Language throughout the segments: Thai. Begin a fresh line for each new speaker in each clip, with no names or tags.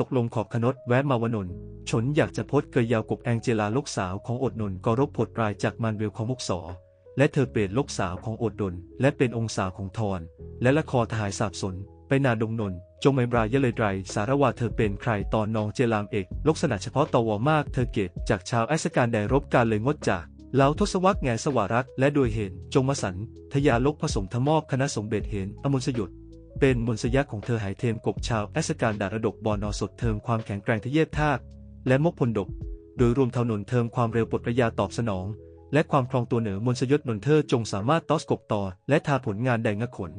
ตกลงขอบขนดแวะมาวนนท์ฉนอยากจะพดเกยยาวกบแองเจลาลูกสาวของอดนนท์ก็รบผดรายจากมันเวลของมุกสอ และเธอเป็นลูกสาวของอดดน และเป็นองค์สาของทอนและละครทหายสาบสน ไปนาดงนนท์จงไม่บรายยเลยไรสารวาเธอเป็นใครตอนนองเจรามเอกลักษณะเฉพาะตวมากเธอเกตจากชาวไอสการแดรบการเลยงดจากเหล่าทศวรรษแง่สวารักและโดยเห็นจงมสันทยาลกผสมทมอบคณะสมเด็จเห็นอมนสยด เป็นมนสยักของเธอหายเทมกบชาวไอสการดาระดกบอนอสดเทิมความแข็งแกร่งทะเยอทาก และมกพลดก โดยรวมเท่าหนนเทิมความเร็วปลดระยาตอบสนอง และความครองตัวเหนือมนสยศนนเธอจงสามารถตอสกบต่อ และทาผลงานแดงงขน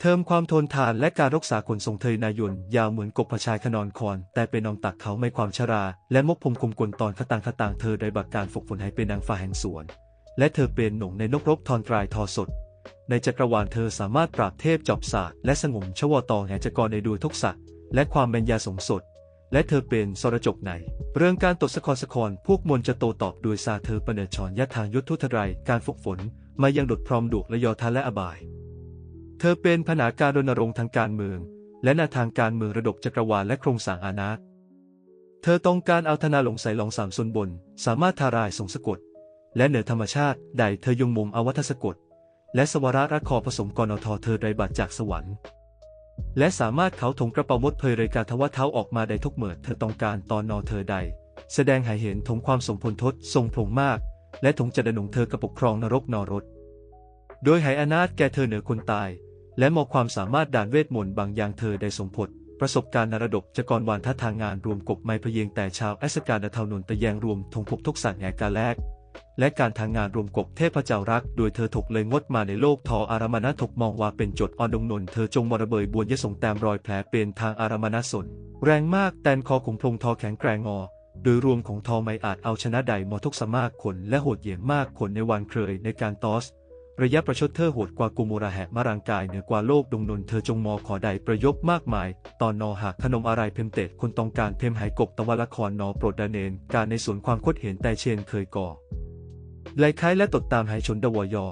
เทิมความทนทานและการรักษาขนทรงเทยนายนยาวเหมือนกบพชายขนอนคอน แต่เป็นนองตักเขาไม่ความชรา และมกพมคมกลตอนขตังขตังเธอได้บักการฝกฝนให้เป็นนางฟ้าแห่งสวน และเธอเป็นหนงในนกรบทอนตรายทอสด ในจักรวาลเธอสามารถปราบเทพจอบศาสตร์และสงมชวตองแห่งจักรในดูทุกษะและความเป็นยาสงสด และเธอเป็นสรจกไหนเรื่องการตดสะครสะครพวกมนจะโตตอบโดยซาเธอปเนชอนยะทางยุทธุทไรายการฝึกฝน มายังดดพรอมดุและยอทานและอบาย เธอเป็นผนาการรณรงค์ทางการเมือง และนาทางการเมืองระดบจักรวาลและโครงสร้างอาณาเธอต้องการเอาธนาหลงใสหลองสามส่วนบน สามารถทารายส่งสะกด และเหนือธรรมชาติใดเธอยงมุมอวัตสะกด และสวรารักคอผสมกรนทเธอไรบัตจากสวรรค์ และสามารถเขาถงกระเป๋ามดเพยเรยกาทว่าเท้าออกมาได้ทุกเมื่อเธอต้องการตอนนอเธอใด แสดงให้เห็นถงความสมพลทศทรงพงมาก และถงจะดนงเธอกระปกครองนรกนรดโดยไหอนาถแก่เธอเหนือคนตาย และมองความสามารถด่านเวทมนต์บางอย่างเธอได้สมผลประสบการณ์นรดกจะกรวานท่าทางงานรวมกบไม้พเยงแต่ชาวแอสการดเทานนตะแยงรวมทงพบทุกสัตว์แห่งกาแลก และการทางงานรวมกบเทพเจ้ารัก โดยเธอถกเลยงดมาในโลกทออารามณะถกมองว่าเป็นจดออนดงนนเธอจงมรเบยบวนยะส่งแตมรอยแผลเป็นทางอารามณะสน แรงมากแตนคอของพลงทอแข็งแกร่งงอ โดยรวมของทอไม่อาจเอาชนะใดมอทุกสมากขนและโหดเหยี่ยมมากขนในวันเคยในการตอส ระยะประชดเธอโหดกว่ากุมูระแหะมารังกายเหนือกว่าโลกดงนนเธอจงมอขอใดประยบมากมาย ตอนนอหากขนมอะไรเพมเตดคนต้องการเพมหายกบตะวันละครนอโปรดดาเนนการในสวนความคดเห็นแต่เชนเคยก่อ ไลคล้ายและตดตามหายชนดวอยอ